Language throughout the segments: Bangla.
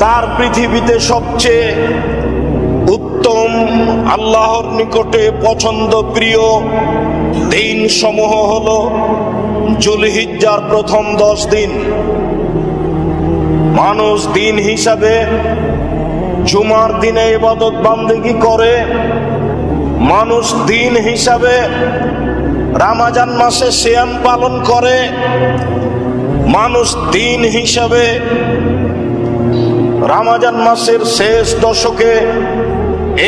তার পৃথিবীতে সবচেয়ে উত্তম, আল্লাহর নিকটে পছন্দ প্রিয় দিন সমূহ হল জুলহিজ্জার প্রথম দশ দিন। মানুষ দিন হিসাবে জুমার দিনে ইবাদত বান্দেগি করে। মানুষ দিন হিসাবে রামাজান মাসে শ্যাম পালন করে। মানুষ দিন হিসাবে রামাজান মাসের শেষ দশকে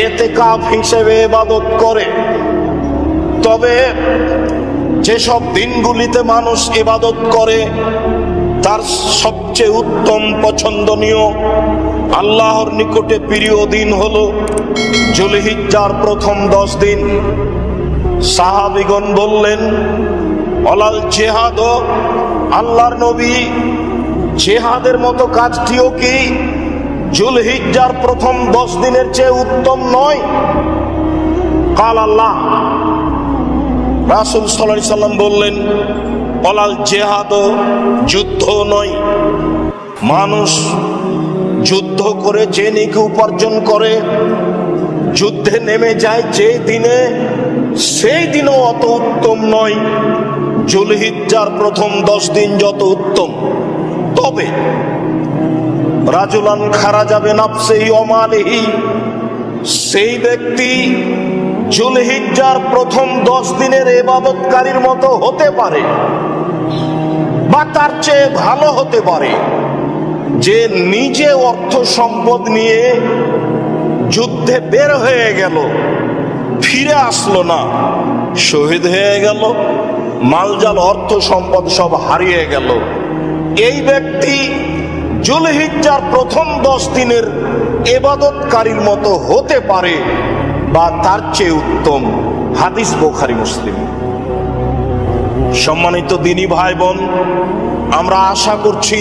এতে কাপ হিসেবে ইবাদত করে। তবে যেসব দিনগুলিতে মানুষ ইবাদত করে, তার সবচেয়ে উত্তম পছন্দনীয় আল্লাহর নিকটে প্রিয় দিন হল জুলহিজ্জার প্রথম দশ দিন। সাহাবিগণ বললেন, অলাল জেহাদ আল্লাহর নবী, জেহাদের মতো কাজটিও কি জুলহিজ্জার প্রথম দশ দিনের চেয়ে উত্তম নয়। কাল আল্লাহ রাসুল সাল্লাহ সাল্লাম বললেন অলাল জেহাদ যুদ্ধ নয়। মানুষ যুদ্ধ করে যে নিকে উপার্জন করে, যুদ্ধে নেমে যায় যে দিনে, সেই দিনও অত উত্তম নয়। জুলহিজ্জার প্রথম দশ দিন যত উত্তম, তবে রাজুলান খারা যাবে নাফসেহি অমালেহি সেই ব্যক্তি জুলহিজ্জার প্রথম দশ দিনের এবাদতকারীর মতো হতে পারে বা তার চেয়ে ভালো হতে পারে। যে নিজে অর্থ সম্পদ নিয়ে যুদ্ধে বের হয়ে গেল, ফিরে আসলো না, শহীদ হয়ে গেল, মালজাল অর্থ সম্পদ সব হারিয়ে গেল। এই ব্যক্তি জুলহিজ্জার প্রথম দশ দিনের এবাদতকারীর মতো হতে পারে বা তার চেয়ে উত্তম হাদিস বোখারি মুসলিম। সম্মানিত দিনী ভাই বোন আমরা আশা করছি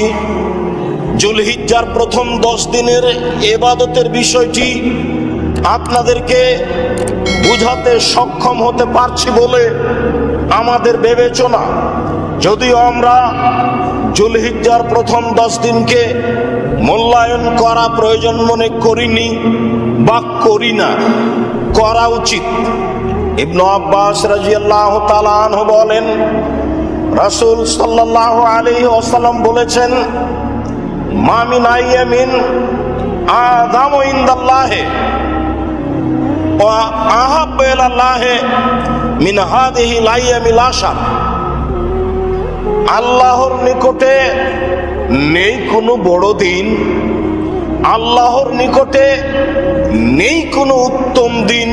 জুলহিজ্জার প্রথম দশ দিনের এবাদতের বিষয়টি আপনাদেরকে বুঝাতে সক্ষম হতে পারছি বলে আমাদের বিবেচনা। যদিও আমরা জুলহিজ্জার প্রথম দশ দিনকে মূল্যায়ন করা প্রয়োজন মনে করিনি, বা করি না, করা উচিত। ইবনু আব্বাস রাজিয়াল্লাহ তালান বলেন, রাসূল সাল্লাল্লাহু আলাইহি ওয়াসাল্লাম বলেছেন মামিন আইয়ামিন আদামু ইনদাল্লাহে ওয়া আহাব্বু ইলাল্লাহে মিন হাদিহি লাইয়ামিল আশার। আল্লাহর নিকটে নেই কোনো বড় দিন। আল্লাহর নিকটে নেই কোনো উত্তম দিন।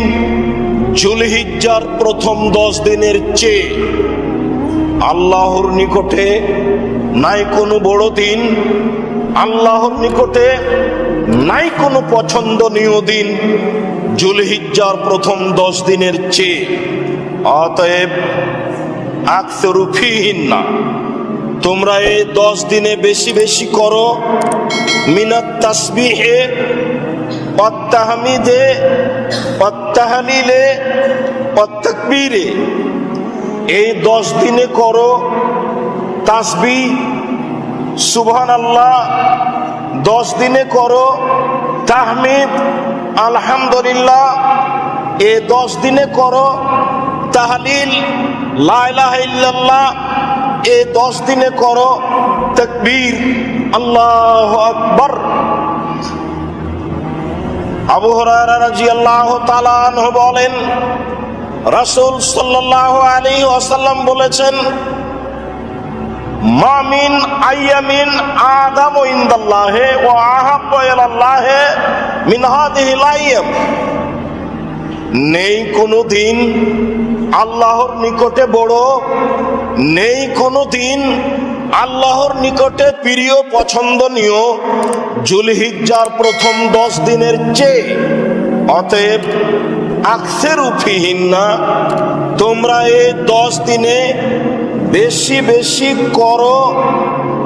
জুলহিজ্জার প্রথম দশ দিনের চেয়ে আল্লাহর নিকটে নাই কোনো বড় দিন। আল্লাহর নিকটে নাই কোনো পছন্দনীয় দিন। জুলহিজ্জার প্রথম দশ দিনের চেয়ে। অতএব আকসরুফিহীন না তোমরা এই দশ দিনে বেশি বেশি করো। মিনাত তাসবিহে অত্তাহমিদে অত্তাহলিলে অত্তাকবীরে এই দশ দিনে করো তাসবি। সুবহান আল্লাহ দশ দিনে করো তাহমিদ। আলহামদুলিল্লাহ, এ দশ দিনে করো তাহলিল। লাইলাহ ইল্লাল্লাহ এ দশ দিনে করো তকবীর। আল্লাহ আকবর। আবু হরায়রা রাদিয়াল্লাহু তাআলা আনহু বলেন, রাসূল সাল্লাল্লাহু আলাইহি ওয়াসাল্লাম বলেছেন মামিন আইয়ামিন আদাম ইনদাল্লাহে ওয়া আহাব্বু ইলাল্লাহে মিন হাদিহিল আইয়াম। নেই কোনো দিন আল্লাহর নিকটে বড় নেই কোনো দিন আল্লাহর নিকটে প্রিয় পছন্দনীয় জুলহিজ্জার প্রথম দশ দিনের চেয়ে। অতএব আকসের উফিহীন না তোমরা এই দশ দিনে বেশি বেশি করো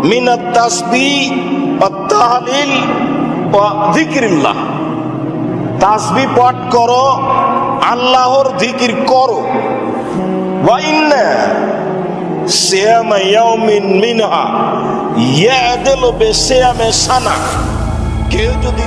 মিনাত তাসবি তাহলিল তাসবি পাঠ করো, আল্লাহর জিকির করো। ওয়াইন্না সিয়ামা ইয়াউমিন মিনহা ইয়াদিলু বিসিয়ামে সানা কেউ যদি